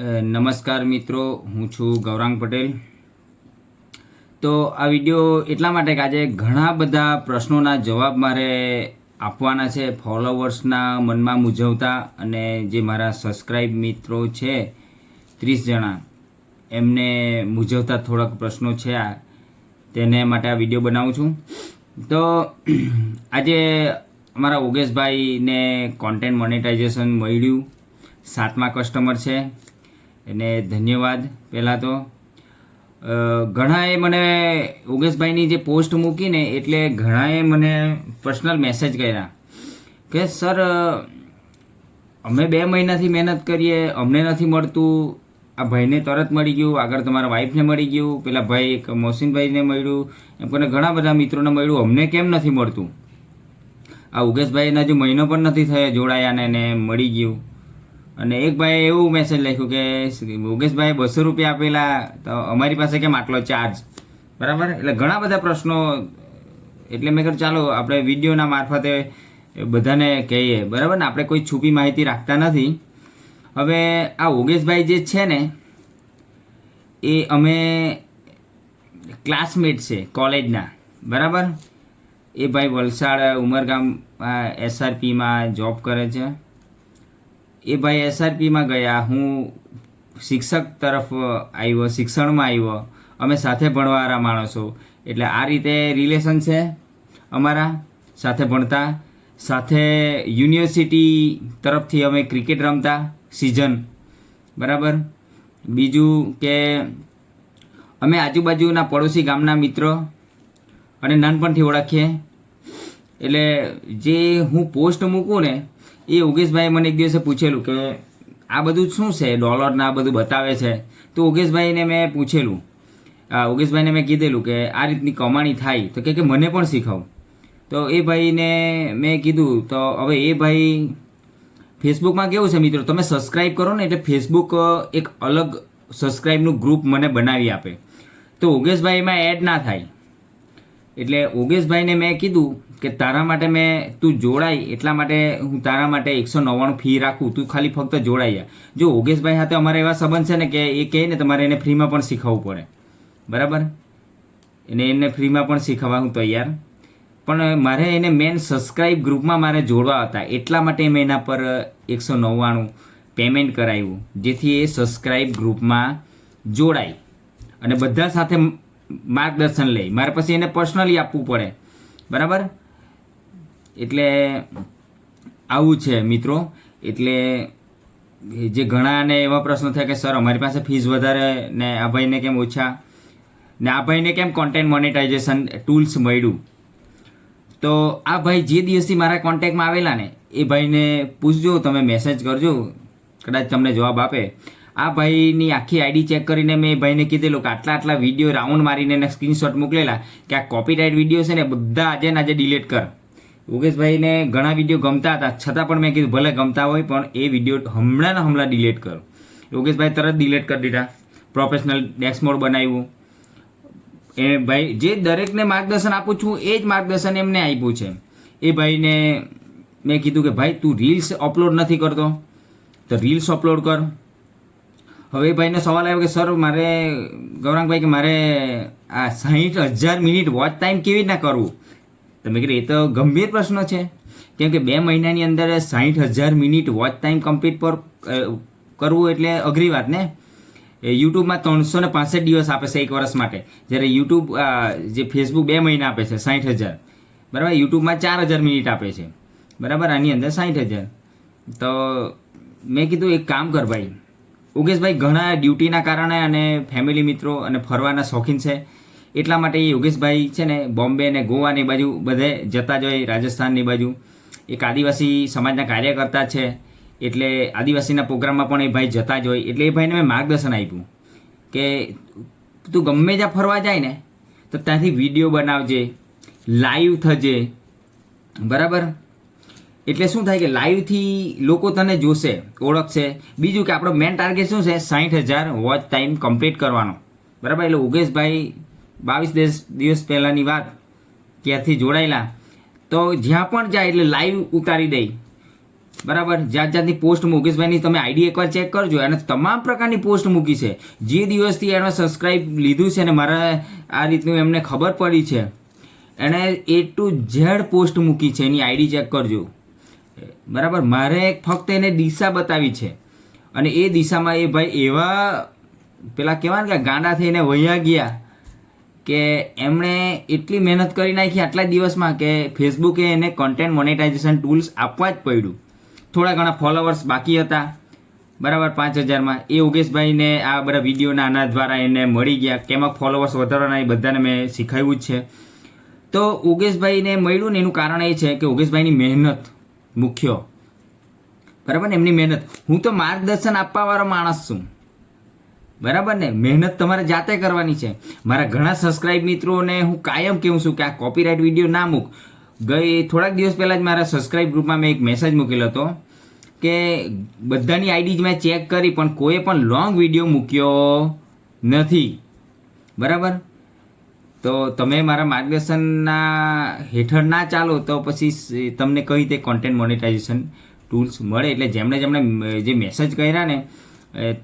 નમસ્કાર મિત્રો, હું છું ગૌરાંગ પટેલ. તો આ વીડિયો એટલા માટે કે આજે ઘણા બધા પ્રશ્નોના જવાબ મારે આપવાના છે, ફોલોવર્સના મનમાં મૂંઝવતા અને જે મારા સબસ્ક્રાઈબ મિત્રો છે, ત્રીસ જણા, એમને મૂંઝવતા થોડાક પ્રશ્નો છે આ, તેને માટે આ વીડિયો બનાવું છું. તો આજે અમારા ઓગેશભાઈને કોન્ટેન્ટ મોનેટાઇઝેશન મળ્યું. સાતમા કસ્ટમર છે. એને ધન્યવાદ. પહેલાં તો ઘણાએ મને યોગેશભાઈની જે પોસ્ટ મૂકીને એટલે ઘણાએ મને પર્સનલ મેસેજ કર્યા કે, સર અમે બે મહિનાથી મહેનત કરીએ, અમને નથી મળતું. આ ભાઈને તરત મળી ગયું, આગળ તમારા વાઈફને મળી ગયું, પેલા ભાઈ એક મોહસિનભાઈને મળ્યું, એમ કરીને ઘણા બધા મિત્રોને મળ્યું, અમને કેમ નથી મળતું? આ ઉગેશભાઈને હજુ મહિનો પણ નથી થયો જોડાયા એને મળી ગયું. અને એક ભાઈએ એવું મેસેજ લખ્યું કે યોગેશભાઈ બસો રૂપિયા આપેલા, તો અમારી પાસે કેમ આટલો ચાર્જ બરાબર? એટલે ઘણા બધા પ્રશ્નો, એટલે મેં કહ્યું ચાલો, આપણે વિડીયોના મારફતે બધાને કહીએ. બરાબર ને? આપણે કોઈ છુપી માહિતી રાખતા નથી. હવે આ યોગેશભાઈ જે છે ને, એ અમે ક્લાસમેટ છે કોલેજના બરાબર? એ ભાઈ વલસાડ ઉમરગામ એસઆરપીમાં જોબ કરે છે. એ ભાઈ એસઆરપીમાં ગયા. હું શિક્ષક તરફ આવ્યો, શિક્ષણમાં આવ્યો. અમે સાથે ભણવાવાળા માણસો. એટલે આ રીતે રિલેશન છે અમારા. સાથે ભણતા. સાથે યુનિવર્સિટી તરફથી અમે ક્રિકેટ રમતા સિઝન બરાબર? બીજું કે અમે આજુબાજુના પડોશી ગામના મિત્રો અને નાનપણથી ઓળખીએ. એટલે જે હું પોસ્ટ મૂકું ને, એ યોગેશભાઈ મને એક દિવસે પૂછેલું કે, આ બધું શું છે? ડોલર ને આ બધું બતાવે છે. તો યોગેશભાઈને મેં પૂછેલું. આ યોગેશભાઈને મેં કીધેલું કે, આ રીતની કમાણી થાય. તો કે મને પણ શીખવું. તો એ ભાઈને મેં કીધું, તો હવે એ ભાઈ ફેસબુકમાં કેવું છે મિત્રો? તમે સબસ્ક્રાઈબ કરો ને એટલે ફેસબુક એક અલગ સબસ્ક્રાઈબનું ગ્રુપ મને બનાવી આપે. તો યોગેશભાઈ એમાં એડ ના થાય. એટલે ઓગેશભાઈને મેં કીધું કે તારા માટે મેં તું જોડાય, એટલા માટે હું તારા માટે એકસો નવ્વાણું ફી રાખું, તું ખાલી ફક્ત જોડાઈ જા. જો ઓગેશભાઈ સાથે અમારે એવા સંબંધ છે ને કે એ કહે ને તમારે એને ફ્રીમાં પણ શીખવવું પડે. બરાબર? એને એને ફ્રીમાં પણ શીખવવા હું તૈયાર. પણ મારે એને મેન સબસ્ક્રાઇબ ગ્રુપમાં મારે જોડવા હતા, એટલા માટે મેં એના પર એકસો નવ્વાણું પેમેન્ટ કરાવ્યું, જેથી એ સબસ્ક્રાઇબ ગ્રુપમાં જોડાય. અને બધા સાથે માર્ગદર્શન લે મારે પછી એને પર્સનલી આપવું પડે. બરાબર? એટલે આવું છે મિત્રો. એટલે જે ઘણાને એવા પ્રશ્નો થાય કે, સર, અમારી પાસે ફીસ વધારે ને આ ભાઈને કેમ ઓછા? ને આ ભાઈને કેમ કોન્ટેન્ટ મોનેટાઇઝેશન ટૂલ્સ મળ્યું? તો આ ભાઈ જે દિવસથી મારા કોન્ટેક્ટમાં આવેલા ને, એ ભાઈને પૂછજો, તમે મેસેજ કરજો. કદાચ તમને જવાબ આપે. આ ભાઈની આખી આઈડી ચેક કરીને મેં ભાઈને કીધેલું કે આટલા આટલા વીડિયો રાઉન્ડ મારીને એને સ્ક્રીનશોટ મોકલેલા કે આ કોપીરાઇટ વીડિયો છે ને બધા આજે ને આજે ડિલીટ કર. યોગેશભાઈને ઘણા વીડિયો ગમતા હતા, છતાં પણ મેં કીધું ભલે ગમતા હોય, પણ એ વીડિયો હમણાં ને હમણાં ડિલીટ કરો. યોગેશભાઈ તરત ડિલીટ કરી દીધા. પ્રોફેશનલ ડેસ્કમોડ બનાવ્યું. એ ભાઈ, જે દરેકને માર્ગદર્શન આપું છું, એ જ માર્ગદર્શન એમને આપ્યું છે. એ ભાઈને મેં કીધું કે ભાઈ, તું રીલ્સ અપલોડ નથી કરતો. તો રીલ્સ અપલોડ કર. હવે ભાઈને સવાલ આવ્યો કે, સર, મારે ગૌરાંગભાઈ, કે મારે આ સાહીઠ હજાર મિનિટ વોચ ટાઈમ કેવી રીતના કરવું? તમે કીધું, એ તો ગંભીર પ્રશ્ન છે. કેમ કે બે મહિનાની અંદર સાહીઠ હજાર મિનિટ વોચ ટાઈમ કમ્પ્લીટ પર કરવું એટલે અઘરી વાત ને? યુટ્યુબમાં ત્રણસો ને પાસઠ દિવસ આપે છે એક વર્ષ માટે. જ્યારે યુટ્યુબ જે ફેસબુક બે મહિના આપે છે, સાહીઠ હજાર. બરાબર? યુટ્યુબમાં ચાર હજાર મિનિટ આપે છે. બરાબર? આની અંદર સાહીઠ હજાર. તો મેં કીધું, એક કામ કર ભાઈ. યોગેશભાઈ ઘણા ડ્યુટીના કારણે અને ફેમિલી મિત્રો અને ફરવાના શોખીન છે. એટલા માટે યોગેશભાઈ છે ને બોમ્બે ને ગોવાની બાજુ બધે જતા જ હોય રાજસ્થાનની બાજુ. એક આદિવાસી સમાજના કાર્યકર્તા છે. એટલે આદિવાસીના પ્રોગ્રામમાં પણ એ ભાઈ જતા જ હોય. એટલે એ ભાઈને મેં માર્ગદર્શન આપ્યું કે તું ગમે જ્યાં ફરવા જાય ને, તો ત્યાંથી વીડિયો બનાવજે લાઈવ થજે. બરાબર? એટલે શું થાય કે લાઈવથી લોકો તને જોશે, ઓળખશે. બીજું કે આપણો મેન ટાર્ગેટ શું છે? સાઠ હજાર વોચ ટાઈમ કમ્પ્લીટ કરવાનો. બરાબર? એટલે ઉગેશભાઈ બાવીસ દિવસ દિવસ પહેલાંની વાત ત્યાંથી જોડાયેલા? તો જ્યાં પણ જાય એટલે લાઈવ ઉતારી દઈ બરાબર? જાત જાતની પોસ્ટ મુકેશભાઈની તમે આઈડી એકવાર ચેક કરજો. અને તમામ પ્રકારની પોસ્ટ મૂકી છે. જે દિવસથી એણે સબસ્ક્રાઇબ લીધું છે ને મારા આ રીતનું એમને ખબર પડી છે. એણે એ ટુ ઝેડ પોસ્ટ મૂકી છે. એની આઈડી ચેક કરજો. બરાબર, મારે ફક્ત એને દિશા બતાવી છે. અને એ દિશામાં એ ભાઈ એવા, પેલા કહેવાય ને કે ગાંડા થઈને વહ્યા ગયા કે એમણે એટલી મહેનત કરી નાખી આટલા દિવસમાં કે ફેસબુકે એને કોન્ટેન્ટ મોનેટાઇઝેશન ટૂલ્સ આપવા જ પડ્યું. થોડા ઘણા ફોલોવર્સ બાકી હતા. બરાબર, પાંચ હજારમાં. એ યોગેશભાઈને આ બધા વિડીયોના આના દ્વારા એને મળી ગયા. કેમાં ફોલોવર્સ વધારવાના એ બધાને મેં શીખવ્યું જ છે. તો યોગેશભાઈને મળ્યું ને એનું કારણ એ છે કે યોગેશભાઈની મહેનત મુખ્ય. બરાબર ને? એમની મહેનત. હું તો માર્ગદર્શન આપવાવાળો માણસ છું. બરાબર ને? મહેનત તમારે જાતે કરવાની છે. મારા ઘણા સબસ્ક્રાઇબ મિત્રોને હું કાયમ કહું છું કે આ કોપીરાઇટ વીડિયો ના મૂક. ગઈ થોડાક દિવસ પહેલાં જ મારા સબસ્ક્રાઇબ ગ્રુપમાં મેં એક મેસેજ મૂકેલો હતો કે બધાની આઈડી જ મેં ચેક કરી, પણ કોઈ પણ લોંગ વીડિયો મૂક્યો નથી. બરાબર? તો તમે મારા માર્ગદર્શનના હેઠળ ના ચાલો તો પછી તમને કઈ રીતે કોન્ટેન્ટ મોનેટાઇઝેશન ટૂલ્સ મળે? એટલે જેમણે જેમણે જે મેસેજ કર્યા ને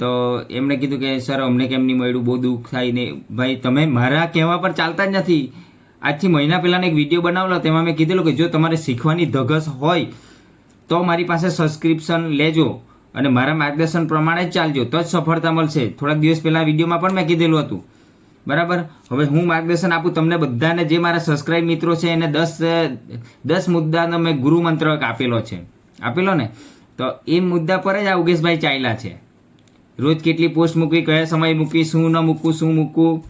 તો એમણે કીધું કે, સર, અમને કેમ નહીં મળ્યું? બહુ દુઃખ થાય ને. ભાઈ, તમે મારા કહેવા પર ચાલતા જ નથી. આજથી મહિના પહેલાંનો એક વીડિયો બનાવેલો, તેમાં મેં કીધેલું કે, જો તમારે શીખવાની ધગસ હોય, તો મારી પાસે સબસ્ક્રિપ્શન લેજો અને મારા માર્ગદર્શન પ્રમાણે જ ચાલજો. તો જ સફળતા મળશે. થોડાક દિવસ પહેલા વિડીયોમાં પણ મેં કીધેલું હતું. બરાબર? હવે હું માર્ગદર્શન આપું તમને બધાને, જે મારા સબસ્ક્રાઇબ મિત્રો છે, એને દસ દસ મુદ્દાનો મેં ગુરુ મંત્ર આપેલો છે. આપેલો ને? તો એ મુદ્દા પર જ આ ઉગેશભાઈ ચાલ્યા છે. રોજ કેટલી પોસ્ટ મૂકવી, કયા સમયે મૂકવી, શું ન મૂકવું, શું મૂકવું?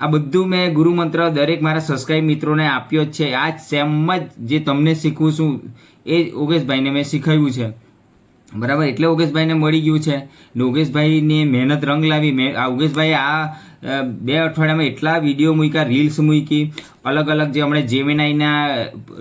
આ બધું મેં ગુરુ મંત્ર દરેક મારા સબસ્ક્રાઇબ મિત્રોને આપ્યો જ છે. આ સેમ જ જે તમને શીખવું છું, એ જ યોગેશભાઈને મેં શીખવ્યું છે. બરાબર? એટલે ઓગેશભાઈને મળી ગયું છે. ને યોગેશભાઈની મહેનત રંગ લાવી, મેં આ યોગેશભાઈ આ બે અઠવાડિયામાં એટલા વીડિયો મૂક્યા રીલ્સ મૂકી. અલગ અલગ જે હમણાં જેમેનાઈના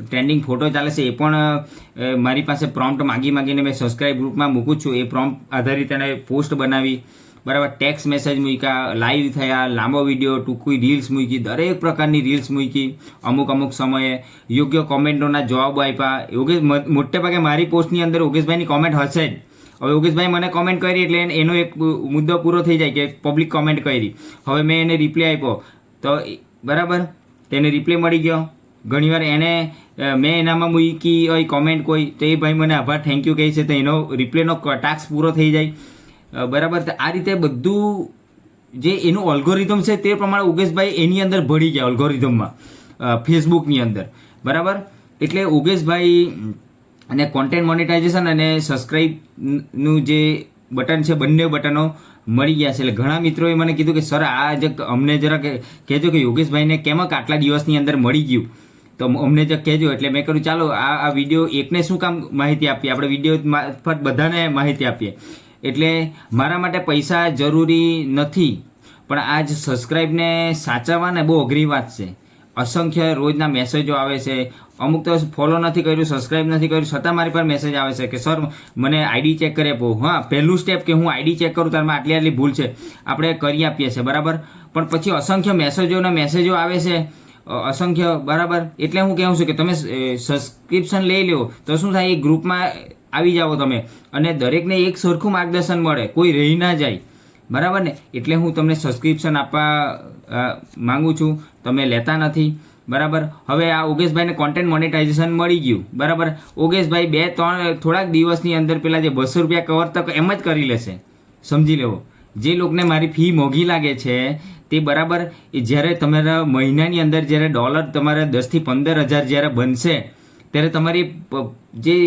ટ્રેન્ડિંગ ફોટો ચાલે છે, એ પણ મારી પાસે પ્રોમ્પ્ટ માગી માગીને મેં સબસ્ક્રાઇબ ગ્રુપમાં મૂકું છું. એ પ્રોમ્પ્ટ આધારિત એને પોસ્ટ બનાવી. બરાબર ટેક્સ મેસેજ મૂક્યા લાઈવ થયા, લાંબો વીડિયો ટૂંકી રીલ્સ મૂકી, દરેક પ્રકારની રીલ્સ મૂકી. અમુક અમુક સમયે યોગ્ય કોમેન્ટોના જવાબો આપ્યા. યોગેશ મોટેભાગે મોટે ભાગે મારી પોસ્ટની અંદર યોગેશભાઈની કોમેન્ટ હશે જ. હવે યોગેશભાઈ મને કોમેન્ટ કરી એટલે એનો એક મુદ્દો પૂરો થઈ જાય કે પબ્લિક કોમેન્ટ કરી. હવે મેં એને રિપ્લે આપ્યો. તો બરાબર? તેને રિપ્લે મળી ગયો. ઘણીવાર એને મેં એનામાં મૂકી હોય કોમેન્ટ કોઈ, તો એ ભાઈ મને આભાર થેન્ક યુ કહે છે. તો એનો રિપ્લેનો ટાસ્ક પૂરો થઈ જાય. બરાબર? આ રીતે બધું જે એનું ઓલ્ગોરિધમ છે તે પ્રમાણે ઉગેશભાઈ એની અંદર ભળી ગયા ઓલ્ગોરિધમમાં ફેસબુકની અંદર. બરાબર? એટલે ઉગેશભાઈ અને કોન્ટેન્ટ મોનેટાઇઝેશન અને સબસ્ક્રાઇબનું જે બટન છે, બંને બટનો મળી ગયા છે. એટલે ઘણા મિત્રોએ મને કીધું કે, સર, આ જે અમને જરા કહેજો કે યોગેશભાઈને કેમ આટલા દિવસની અંદર મળી ગયું? તો અમને જ કહેજો. એટલે મેં કહ્યું ચાલો, આ આ વીડિયો એકને શું કામ માહિતી આપીએ? આપણે વીડિયો મારફત બધાને માહિતી આપીએ. એટલે મારા માટે પૈસા જરૂરી નથી, પણ આ જ સબસ્ક્રાઈબને સાચવવાને બહુ અઘરી વાત છે. અસંખ્ય રોજના મેસેજો આવે છે. અમુક તો ફોલો નથી કર્યું સબસ્ક્રાઇબ નથી કર્યું, છતાં મારી પર મેસેજ આવે છે કે સર મને આઈડી ચેક કરી આપો. હા, પહેલું સ્ટેપ કે હું આઈડી ચેક કરું, તારમાં આટલી આટલી ભૂલ છે. આપણે કરી આપીએ છીએ, બરાબર? પણ પછી અસંખ્ય મેસેજોના મેસેજો આવે છે. અસંખ્ય, બરાબર? એટલે હું કહું છું કે તમે સબસ્ક્રિપ્શન લઈ લો તો શું થાય? એ ગ્રુપમાં આવી જાઓ તમે, અને દરેકને એક સરખું માર્ગદર્શન મળે, કોઈ રહી ના જાય. બરાબર ને? એટલે હું તમને સબસ્ક્રિપ્શન આપવા માંગુ છું. તમે લેતા નથી. બરાબર? હવે આ ઓગેશભાઈને કોન્ટેન્ટ મોનેટાઇઝેશન મળી ગયું. બરાબર? ઓગેશભાઈ બે ત્રણ થોડાક દિવસની અંદર પેલા જે બસો રૂપિયા કવર તક એમ જ કરી લેશે. સમજી લેવો. જે લોકોને મારી ફી મોંઘી લાગે છે, તે બરાબર એ જ્યારે તમારા મહિનાની અંદર જ્યારે ડોલર તમારે દસથી પંદર હજાર જ્યારે બનશે, ત્યારે તમારી જે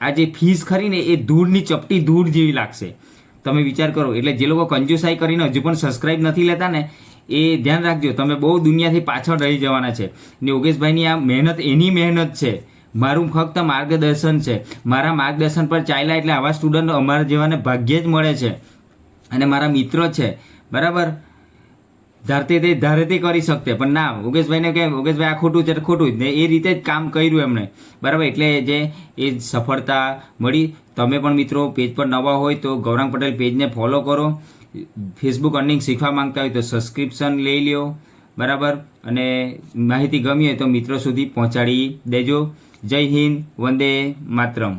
આ જે ફીસ ખરીને એ ધૂળની ચપટી ધૂળ જેવી લાગશે. તમે વિચાર કરો, એટલે જે લોકો કંજુસાઈ કરીને હજુ પણ સબસ્ક્રાઇબ નથી લેતા ને એ ધ્યાન રાખજો, તમે બહુ દુનિયાથી પાછળ રહી જવાના છે. ને યોગેશભાઈની આ મહેનત, એની મહેનત છે. મારું ફક્ત માર્ગદર્શન છે. મારા માર્ગદર્શન પર ચાલ્યા એટલે આવા સ્ટુડન્ટ અમારા જેવાને ભાગ્યે જ મળે છે. અને મારા મિત્રો છે. બરાબર? ધારતે તે ધારે તે કરી શકતે. પણ ના, યોગેશભાઈને કે, યોગેશભાઈ, આ ખોટું છે ખોટું જ. ને એ રીતે જ કામ કર્યું એમણે. બરાબર? એટલે જે એ સફળતા મળી. તમે પણ મિત્રો પેજ પર નવા હોય તો ગૌરાંગ પટેલ પેજને ફોલો કરો. ફેસબુક અર્નિંગ શીખવા માંગતા હોય તો સબસ્ક્રિપ્શન લઈ લ્યો, બરાબર? અને માહિતી ગમી હોય તો મિત્રો સુધી પહોંચાડી દેજો. જય હિન્દ, વંદે માતરમ.